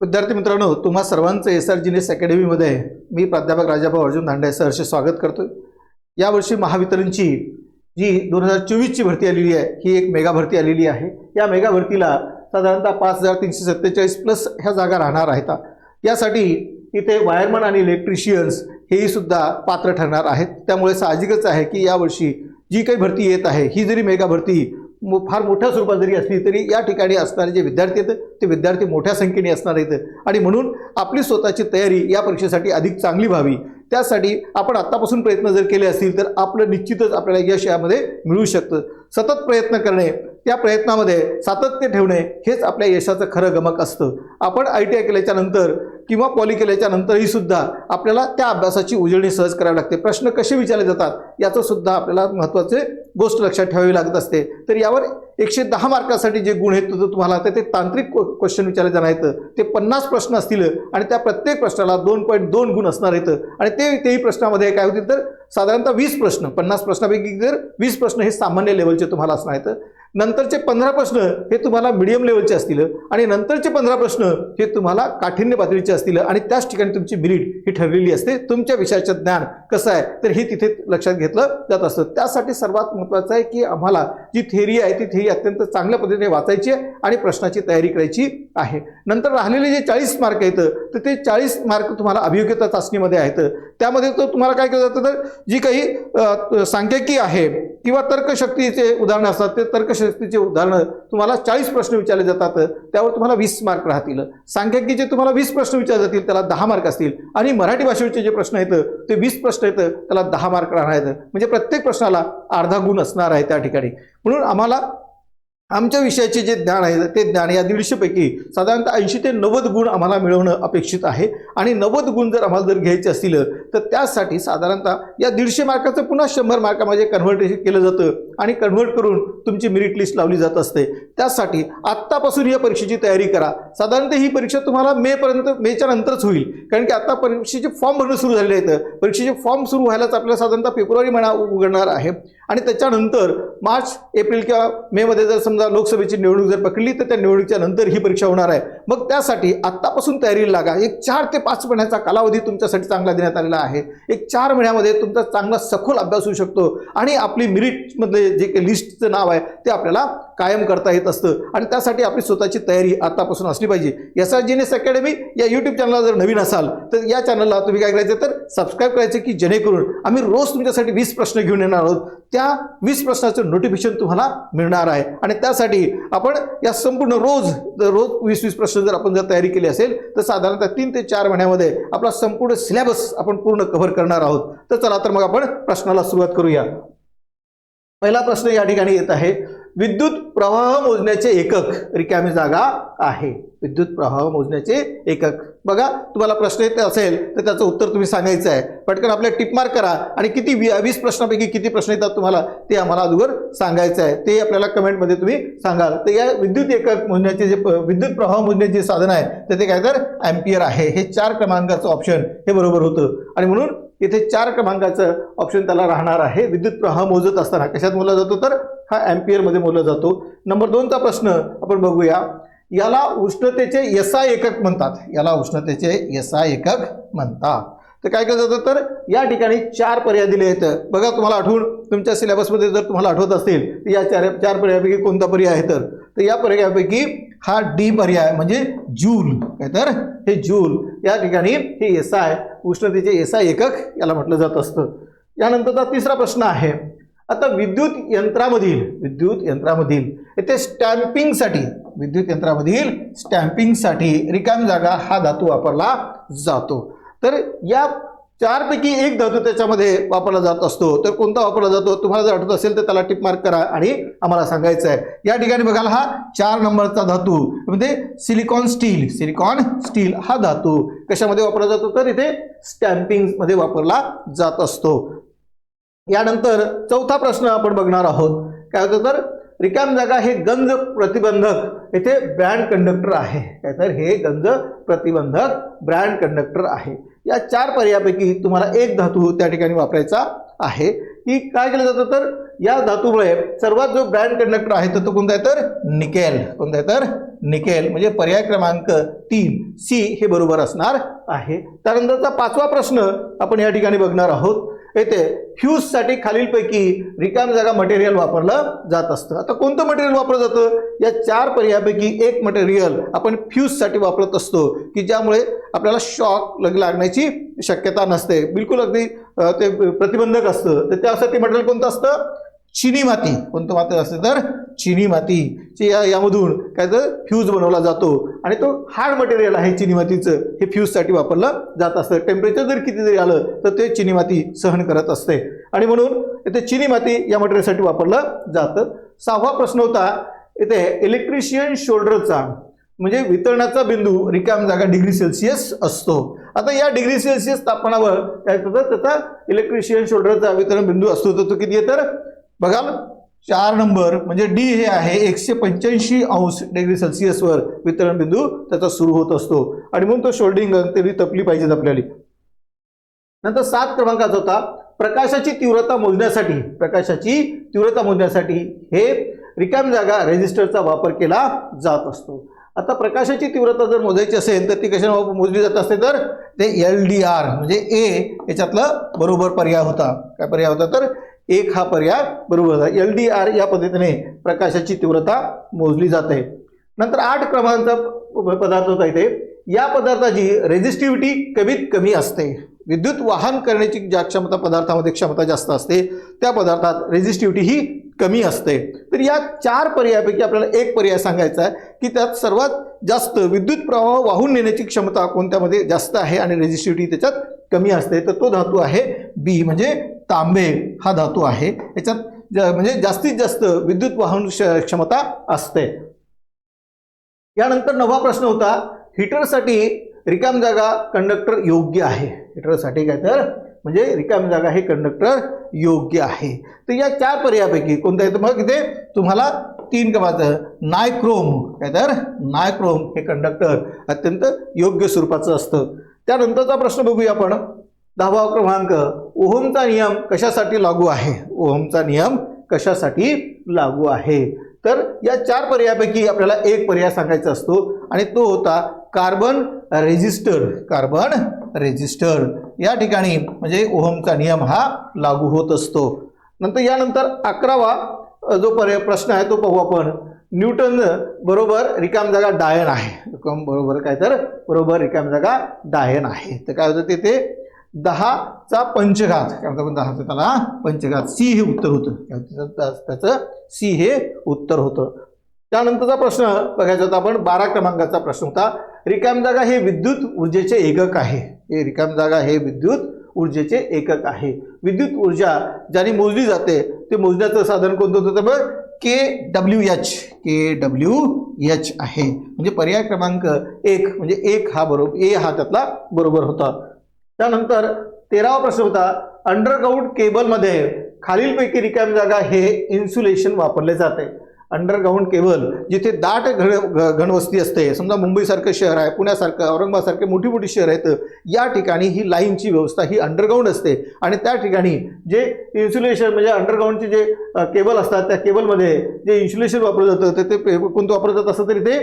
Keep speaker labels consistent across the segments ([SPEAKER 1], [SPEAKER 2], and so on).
[SPEAKER 1] विद्यार्थी मित्रांनो तुम्हा सर्वांचं एस आर जिनेस अकॅडमीमध्ये मी प्राध्यापक राजाभाऊ अर्जुन दांडे सहर्ष स्वागत करतो यावर्षी महावितरणची जी दोन हजार चोवीसची भरती आलेली आहे ही एक मेगा भरती आलेली आहे. या मेगा भरतीला साधारणतः पाच हजार तीनशे सत्तेचाळीस प्लस ह्या जागा राहणार आहेत. यासाठी इथे वायरमन आणि इलेक्ट्रिशियन्स हेही सुद्धा पात्र ठरणार आहेत. त्यामुळे साहजिकच आहे की यावर्षी जी काही भरती येत आहे ही जरी मेगा भरती फार मोठ्या स्वरूपात जरी असली तरी या ठिकाणी असणारे जे विद्यार्थी आहेत ते विद्यार्थी मोठ्या संख्येने असणार आहेत. आणि म्हणून आपली स्वतःची तयारी या परीक्षेसाठी अधिक चांगली व्हावी. त्यासाठी आपण आत्तापासून प्रयत्न जर केले असतील तर आपलं निश्चितच आपल्याला यश यामध्ये मिळू शकतं. सतत प्रयत्न करणे त्या प्रयत्नामध्ये सातत्य ठेवणे हेच आपल्या यशाचं खरं गमक असतं. आपण आय टी आय केल्याच्यानंतर किंवा पॉली केल्याच्या नंतरही सुद्धा आपल्याला त्या अभ्यासाची उजळणी सहज करावी लागते. प्रश्न कसे विचारले जातात याचं सुद्धा आपल्याला महत्त्वाचे गोष्ट लक्षात ठेवावी लागत असते. तर यावर एकशे दहा मार्कासाठी जे गुण आहेत तर तुम्हाला तर ते तांत्रिक क्वेश्चन विचारले जाणार आहेत. ते पन्नास प्रश्न असतील आणि त्या प्रत्येक प्रश्नाला दोन पॉईंट दोन गुण असणार आहेत. आणि ते तेही प्रश्नामध्ये काय होतील तर साधारणतः वीस प्रश्न पन्नास प्रश्नापैकी जर वीस प्रश्न हे सामान्य लेवलचे तुम्हाला असणार आहेत नंतरचे पंधरा प्रश्न हे तुम्हाला मिडियम लेवलचे असतील आणि नंतरचे पंधरा प्रश्न हे तुम्हाला काठिण्य पातळीचे असतील आणि त्याच ठिकाणी तुमची मिरिट ही ठरलेली असते. तुमच्या विषयाचं ज्ञान कसं आहे तर हे तिथे लक्षात घेतलं जात असतं. त्यासाठी सर्वात महत्त्वाचं आहे की आम्हाला जी थेरी आहे ती थेरी अत्यंत चांगल्या पद्धतीने वाचायची आहे आणि प्रश्नाची तयारी करायची आहे. नंतर राहिलेले जे चाळीस मार्क आहेत तर ते चाळीस मार्क तुम्हाला अभियोग्यता चाचणीमध्ये आहेत. त्यामध्ये तर तुम्हाला काय केलं जातं तर जी काही सांख्यिकी आहे किंवा तर्कशक्तीचे उदाहरणं असतात ते तर्कशक्तीचे उदाहरणं तुम्हाला चाळीस प्रश्न विचारले जातात त्यावर तुम्हाला वीस मार्क राहतील. सांख्यिकीचे तुम्हाला वीस प्रश्न विचारले जातील त्याला दहा मार्क असतील. आणि मराठी भाषेचे जे प्रश्न आहेत ते वीस प्रश्न आहेत त्याला दहा मार्क राहणार आहेत. म्हणजे प्रत्येक प्रश्नाला अर्धा गुण असणार आहे त्या ठिकाणी. म्हणून आम्हाला आमच्या विषयाचे जे ज्ञान आहे ते ज्ञान या दीडशेपैकी साधारणतः ऐंशी ते नव्वद गुण आम्हाला मिळवणं अपेक्षित आहे. आणि नव्वद गुण जर आम्हाला जर घ्यायचे असतील तर त्यासाठी साधारणतः या दीडशे मार्काचं पुन्हा शंभर मार्कामध्ये म्हणजे कन्व्हर्टेशन केलं जातं आणि कन्व्हर्ट करून तुमची मेरिट लिस्ट लावली जात असते. त्यासाठी आत्तापासून या परीक्षेची तयारी करा. साधारणतः ही परीक्षा तुम्हाला मेपर्यंत मेच्या नंतरच होईल. कारण की आत्ता परीक्षेचे फॉर्म भरणं सुरू झालेले आहेत. परीक्षेचे फॉर्म सुरू व्हायलाच आपल्याला साधारणतः फेब्रुवारी महिना उघडणार आहे. आणि त्याच्यानंतर मार्च एप्रिल किंवा मेमध्ये जर समजा लोकसभेची निवडणूक जर पकडली तर त्या निवडणुकीच्या नंतर ही परीक्षा होणार आहे. मग त्यासाठी आत्तापासून तयारीला लागा. एक चार ते पाच महिन्याचा कालावधी तुमच्यासाठी चांगला देण्यात आलेला आहे. एक चार महिन्यामध्ये तुमचा चांगला सखोल अभ्यास होऊ शकतो आणि आपली मिरिटमधले जे काही लिस्टचं नाव आहे ते आपल्याला कायम करता येत असतं. आणि त्यासाठी आपली स्वतःची तयारी आत्तापासून असली पाहिजे. S R G N S academy या यूट्यूब चॅनलला जर नवीन असाल तर या चॅनलला तुम्ही काय करायचं? तर सबस्क्राईब करायचं की जेणेकरून आम्ही रोज तुमच्यासाठी वीस प्रश्न घेऊन येणार आहोत. त्या वीस प्रश्नाचं नोटिफिकेशन तुम्हाला मिळणार आहे. आणि त्यासाठी आपण या संपूर्ण रोज रोज वीस वीस प्रश्न जर आपण जर तयारी केली असेल तर साधारणतः तीन ते चार महिन्यामध्ये आपला संपूर्ण सिलेबस आपण पूर्ण कव्हर करणार आहोत. तर चला तर मग आपण प्रश्नाला सुरुवात करूया. पहिला प्रश्न या ठिकाणी येत आहे. विद्युत प्रवाह मोजण्याचे एकक. रिकामी जागा आहे. विद्युत प्रवाह मोजण्याचे एकक. बघा तुम्हाला प्रश्न येत असेल तर त्याचं उत्तर तुम्ही सांगायचं आहे. पटकन आपल्या टिपमार्क करा. आणि किती वी वीस प्रश्नापैकी किती प्रश्न येतात तुम्हाला ते आम्हाला अगोदर सांगायचं आहे. ते आपल्याला कमेंटमध्ये तुम्ही सांगाल. तर या विद्युत एकक मोजण्याचे जे विद्युत प्रवाह मोजण्याचे जे साधन आहे तर ते काय तर अँपियर आहे. हे चार क्रमांकाचं ऑप्शन हे बरोबर होतं. आणि म्हणून इथे चार क्रमांकाचं ऑप्शन त्याला राहणार आहे. विद्युत प्रवाह मोजत असताना कशात मोजला जातो तर? हा अँपियरमध्ये मोजला जातो. नंबर दोनचा प्रश्न आपण बघूया. याला उष्णतेचे यसा एकक म्हणतात. याला उष्णतेचे यसा एकक म्हणतात. तर काय केलं जातं तर? या ठिकाणी चार पर्याय दिले आहेत. बघा तुम्हाला आठवून तुमच्या सिलेबसमध्ये जर तुम्हाला आठवत असतील तर या चार चार पर्यायापैकी कोणता पर्याय आहे तर? तर या पर्यायापैकी हा डी पर्याय म्हणजे जूल. काय तर? हे जूल. या ठिकाणी हे एस आय उष्णतेचे एस आय एकक याला म्हटलं जात असतं. यानंतरचा तिसरा प्रश्न आहे. आता विद्युत यंत्रामधील विद्युत यंत्रामधील येथे स्टॅम्पिंगसाठी विद्युत यंत्रामधील स्टॅम्पिंगसाठी रिकाम जागा हा धातू वापरला जातो. तर या चारपैकी एक धातू त्याच्यामध्ये वापरला जात असतो. तर कोणता वापरला जातो? तुम्हाला जर आठवत असेल तर त्याला टिप मार्क करा आणि आम्हाला सांगायचं आहे या ठिकाणी बघायला हा चार नंबरचा धातू. म्हणजे सिलिकॉन स्टील. सिलिकॉन स्टील हा धातू कशामध्ये वापरला जातो? तर इथे स्टॅम्पिंगमध्ये वापरला जात असतो. यानंतर चौथा प्रश्न आपण बघणार आहोत. काय होतं? तर रिकाम जागा हे गंज प्रतिबंधक. येथे ब्रँड कंडक्टर आहे. काय तर हे गंज प्रतिबंधक ब्रँड कंडक्टर आहे. या चार पर्यायापैकी तुम्हाला एक धातू त्या ठिकाणी वापरायचा आहे. की काय केलं जातं तर या धातूमुळे सर्वात जो ब्रँड कंडक्टर आहे तर तो कोणता आहे तर? निकेल. कोणता आहे तर? निकेल. म्हणजे पर्याय क्रमांक तीन सी हे बरोबर असणार आहे. त्यानंतरचा पाचवा प्रश्न आपण या ठिकाणी बघणार आहोत. येते. फ्यूजसाठी खालीलपैकी रिकाम जागा मटेरियल वापरलं जात असतं. आता कोणतं मटेरियल वापरलं जातं? या चार पर्यायापैकी एक मटेरियल आपण फ्यूजसाठी वापरत असतो की ज्यामुळे आपल्याला शॉक लग लागण्याची शक्यता नसते. बिलकुल अगदी ते प्रतिबंधक असतं. तर त्यासाठी मटेरियल कोणतं असतं? चिनी माती. कोणतं माती असते तर? चिनी माती. या यामधून काय तर फ्यूज बनवला जातो. आणि तो हार्ड मटेरियल आहे चिनी मातीचं. हे फ्यूजसाठी वापरलं जात असतं. टेम्परेचर जर किती जरी आलं तर ते चिनी माती सहन करत असते. आणि म्हणून इथे चिनी माती या मटेरियलसाठी वापरलं जातं. सहावा प्रश्न होता इथे इलेक्ट्रिशियन शोल्डरचा म्हणजे वितरणाचा बिंदू रिकाम जागा डिग्री सेल्सिअस असतो. आता या डिग्री सेल्सिअस तापमानावर काय होतं? त्याचा इलेक्ट्रिशियन शोल्डरचा वितरण बिंदू असतो. तर तो किती आहे तर? बघाल चार नंबर म्हणजे डी हे आहे एकशे पंच्याऐंशी अंश डिग्री सेल्सिअसवर वितरण बिंदू त्याचा सुरू होत असतो. आणि म्हणून तो शोल्डिंग तरी तपली पाहिजेत आपल्याला. नंतर सात क्रमांकाचा होता प्रकाशाची तीव्रता मोजण्यासाठी प्रकाशाची तीव्रता मोजण्यासाठी हे रिकाम जागा रेजिस्टरचा वापर केला जात असतो. आता प्रकाशाची तीव्रता जर मोजायची असेल तर ती कशा मोजली जात असते? तर ते एल डी आर म्हणजे ए याच्यातलं बरोबर पर्याय होता. काय पर्याय होता? तर एक हा पर्याय बरोबर एल डी आर या पद्धतीने प्रकाशाची तीव्रता मोजली जाते. नंतर आठ क्रमांकाचा पदार्थ होता इथे. या पदार्थाची रेझिस्टिव्हिटी कमीत कमी असते. विद्युत वाहन करण्याची ज्या क्षमता पदार्थामध्ये क्षमता जास्त असते त्या पदार्थात रेझिस्टिव्हिटी ही कमी असते. तर या चार पर्यायापैकी आपल्याला एक पर्याय सांगायचा आहे की त्यात सर्वात जास्त विद्युत प्रवाह वाहून नेण्याची क्षमता कोणत्यामध्ये जास्त आहे आणि रेझिस्टिव्हिटी त्याच्यात कमी असते. तर तो धातू आहे बी म्हणजे तांबे हा धातू आहे. याच्यात म्हणजे जास्तीत जास्त विद्युत वाहन क्षमता असते. यानंतर नवा प्रश्न होता हिटरसाठी रिकाम जागा कंडक्टर योग्य आहे. हिटरसाठी काय तर म्हणजे रिकाम जागा हे कंडक्टर योग्य आहे. तर या चार पर्यायापैकी कोणत्या येतं मग इथे तुम्हाला तीन क्रमांक नायक्रोम काय तर नायक्रोम हे कंडक्टर अत्यंत योग्य स्वरूपाचं असतं. त्यानंतरचा प्रश्न बघूया आपण. दहावा क्रमांक ओहमचा नियम कशासाठी लागू आहे? ओहमचा नियम कशासाठी लागू आहे? तर या चार पर्यायापैकी आपल्याला एक पर्याय सांगायचा असतो आणि तो होता कार्बन रेजिस्टर कार्बन रेजिस्टर या ठिकाणी म्हणजे ओहमचा नियम हा लागू होत असतो. नंतर यानंतर अकरावा जो पर्याय प्रश्न आहे तो पाहू आपण. न्यूटन बरोबर रिकाम जागा डायन आहे. रिकाम बरोबर काय तर? बरोबर रिकाम जागा डायन आहे. तर काय होतं तिथे? दहाचा पंचघात. काय म्हणतो आपण दहाचा? त्याला पंचघात. सी हे उत्तर होतं. त्याचं- त्याचं सी हे उत्तर होतं. त्यानंतरचा प्रश्न बघायचा होता आपण. बारा क्रमांकाचा प्रश्न होता. रिकाम जागा हे विद्युत ऊर्जेचे एकक आहे. हे रिकाम जागा हे विद्युत ऊर्जेचे एकक आहे. विद्युत ऊर्जा ज्याने मोजली जाते ते मोजण्याचं साधन कोणतं होतं? तर बघ K W H. K W H आहे. म्हणजे पर्याय क्रमांक एक. म्हणजे एक हा बरोबर ए हा त्यातला बरोबर होता. त्यानंतर तेरावा प्रश्न होता अंडरग्राऊंड केबलमध्ये खालीलपैकी रिकाम जागा हे इन्सुलेशन वापरले जाते. अंडरग्राऊंड केबल जिथे दाट घन घनवस्ती असते. समजा मुंबईसारखं शहर आहे पुण्यासारखं औरंगाबादसारखे मोठी मोठी शहर आहेत या ठिकाणी ही लाईनची व्यवस्था ही अंडरग्राऊंड असते. आणि त्या ठिकाणी जे इन्सुलेशन म्हणजे अंडरग्राऊंडचे जे केबल असतात त्या केबलमध्ये जे इन्सुलेशन वापरलं जातं ते ते पे- कोणतं वापरलं जात असं तरी ते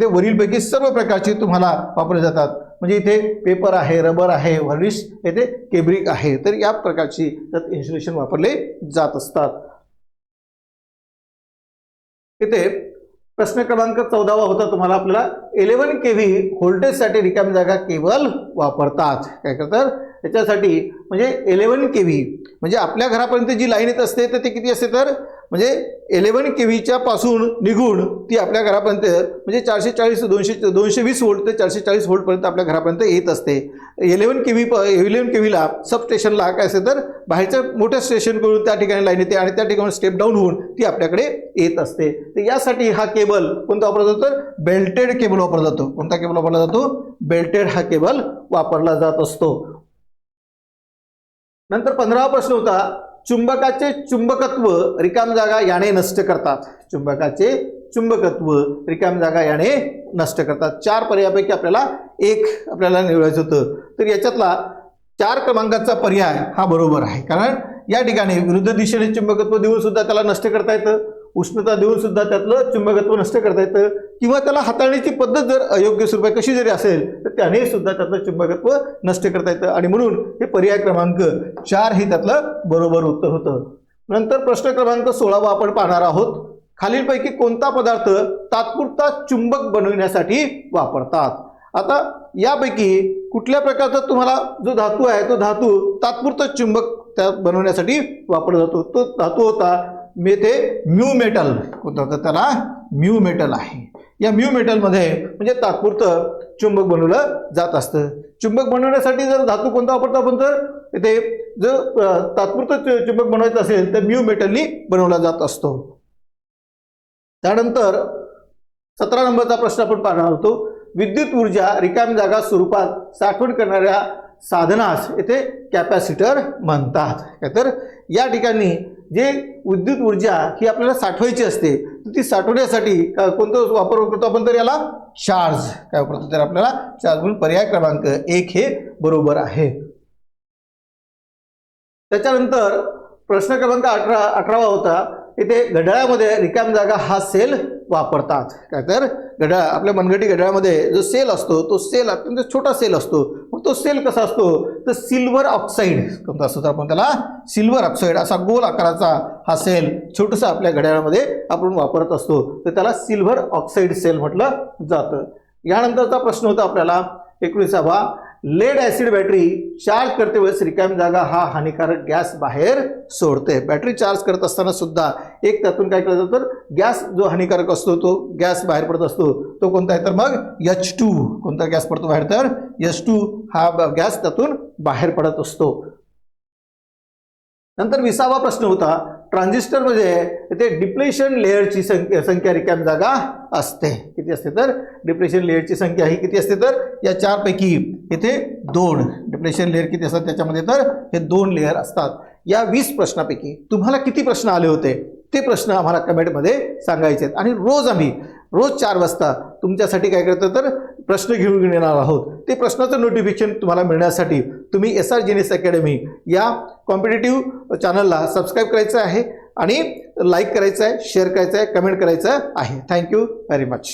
[SPEAKER 1] ते वरीलपैकी सर्व प्रकारची तुम्हाला वापरले जातात. म्हणजे इथे पेपर आहे रबर आहे व्हर्निश येथे केब्रिक आहे. तर या प्रकारची त्यात इन्सुलेशन वापरले जात असतात. इथे प्रश्न क्रमांक चौदावा होता तुम्हाला आपल्याला. इलेव्हन के व्ही व्होल्टेजसाठी रिकामी जागा केबल वापरतात. काय करतात? त्याच्यासाठी म्हणजे इलेव्हन के व्ही म्हणजे आपल्या घरापर्यंत जी लाईन येत असते तर ते किती असते तर? म्हणजे इलेवन के व्हीच्या पासून निघून ती आपल्या घरापर्यंत म्हणजे चारशे चाळीस दोनशे दोनशे वीस व्होल्ट ते चारशे चाळीस व्होल्टपर्यंत आपल्या घरापर्यंत येत असते. इलेवन के व्ही प इलेव्हन के व्हीला सब स्टेशनला काय असेल तर बाहेरच्या मोठ्या स्टेशनकडून त्या ठिकाणी लाईन येते आणि त्या ठिकाणी स्टेप डाऊन होऊन ती आपल्याकडे येत असते. तर यासाठी हा केबल कोणता वापरला जातो? तर बेल्टेड केबल वापरला जातो. कोणता केबल वापरला जातो? बेल्टेड हा केबल वापरला जात असतो. नंतर पंधरावा प्रश्न होता चुंबकाचे चुंबकत्व रिकाम जागा याने नष्ट करतात. चुंबकाचे चुंबकत्व रिकाम जागा याने नष्ट करतात. चार पर्यायापैकी आपल्याला एक आपल्याला निवडायचं होतं. तर याच्यातला चार क्रमांकाचा पर्याय हा बरोबर आहे. कारण या ठिकाणी विरुद्ध दिशेने चुंबकत्व देऊन सुद्धा त्याला नष्ट करता येतं. उष्णता देऊन सुद्धा त्यातलं चुंबकत्व नष्ट करता येतं. किंवा त्याला हाताळण्याची पद्धत जर अयोग्य स्वरूपात कशी जरी असेल तर त्याने सुद्धा त्यातलं चुंबकत्व नष्ट करता येतं. आणि म्हणून हे पर्याय क्रमांक चार हे त्यातलं बरोबर उत्तर होतं. नंतर प्रश्न क्रमांक सोळावा आपण पाहणार आहोत. खालीलपैकी कोणता पदार्थ तात्पुरता चुंबक बनवण्यासाठी वापरतात? आता यापैकी कुठल्या प्रकारचा तुम्हाला जो धातू आहे तो धातू तात्पुरता चुंबक त्या बनवण्यासाठी वापरला जातो. तो धातू होता मेथे म्यू मेटल होतं. तर त्याला म्यू मेटल आहे. या म्यू मेटलमध्ये म्हणजे तात्पुरतं चुंबक बनवलं जात असतं. चुंबक बनवण्यासाठी जर धातू कोणता वापरतो आपण तर ते जर तात्पुरतं चु- चुंबक बनवायचं असेल तर म्यू मेटलनी बनवला जात असतो. त्यानंतर सतरा नंबरचा प्रश्न आपण पाहणार होतो. विद्युत ऊर्जा रिकाम जागा स्वरूपात साठवण करणाऱ्या साधनास येथे कॅपॅसिटर म्हणतात. काय तर या ठिकाणी जे विद्युत ऊर्जा ही आपल्याला साठवायची असते तर ती साठवण्यासाठी का- कोणतं वापर करतो आपण तर याला? चार्ज काय वापरतो तर आपल्याला चार्ज म्हणून पर्याय क्रमांक एक हे बरोबर आहे. त्याच्यानंतर प्रश्न क्रमांक अठरा अठरावा होता. इथे घड्याळामध्ये रिकाम जागा हा सेल वापरतात. काय तर घड्याळ आपल्या मनगटी घड्याळामध्ये जो सेल असतो तो सेल अत्यंत छोटा सेल असतो. मग तो सेल कसा असतो? तर सिल्वर ऑक्साईड. कोणता असतो तर आपण त्याला सिल्वर ऑक्साईड असा गोल आकाराचा हा सेल छोटासा आपल्या घड्याळामध्ये आपण वापरत असतो. तर त्याला सिल्वर ऑक्साईड सेल म्हटलं जातं. यानंतरचा प्रश्न होता आपल्याला एकोणीसावा. लेड ॲसिड बॅटरी चार्ज करते वेळेस रिकामी जागा हा हानिकारक गॅस बाहेर सोडते. बॅटरी चार्ज करत असताना सुद्धा एक त्यातून काय केलं जातं? तर गॅस जो हानिकारक असतो तो गॅस बाहेर पडत असतो. तो कोणता आहे? तर मग एच टू कोणता गॅस पडतो बाहेर? तर एच टू हा गॅस त्यातून बाहेर पडत असतो. नंतर विसावा प्रश्न होता. ट्रान्झिस्टरमध्ये ते डिप्लेशन लेअरची संख्या संख्या रिकाम जागा असते. किती असते तर? डिप्लेशन लेअरची संख्या ही किती असते तर? या चारपैकी इथे दोन. डिप्लेशन लेअर किती असतात? त्याच्यामध्ये तर हे दोन लेअर असतात. या वीस प्रश्नापैकी तुम्हाला किती प्रश्न आले होते? ते प्रश्न आम्हाला कमेंटमध्ये सांगायचे आहेत आणि रोज आम्ही रोज चार वाजता तुमच्यासाठी काय करतो तर? प्रश्न घेऊन येणार आहोत. ते प्रश्नाचं नोटिफिकेशन तुम्हाला मिळण्यासाठी तुम्ही एस आर जेनेस अकॅडमी या कॉम्पिटेटिव्ह चॅनलला सबस्क्राईब करायचं आहे आणि लाईक करायचं आहे शेअर करायचं आहे कमेंट करायचं आहे. Thank you very much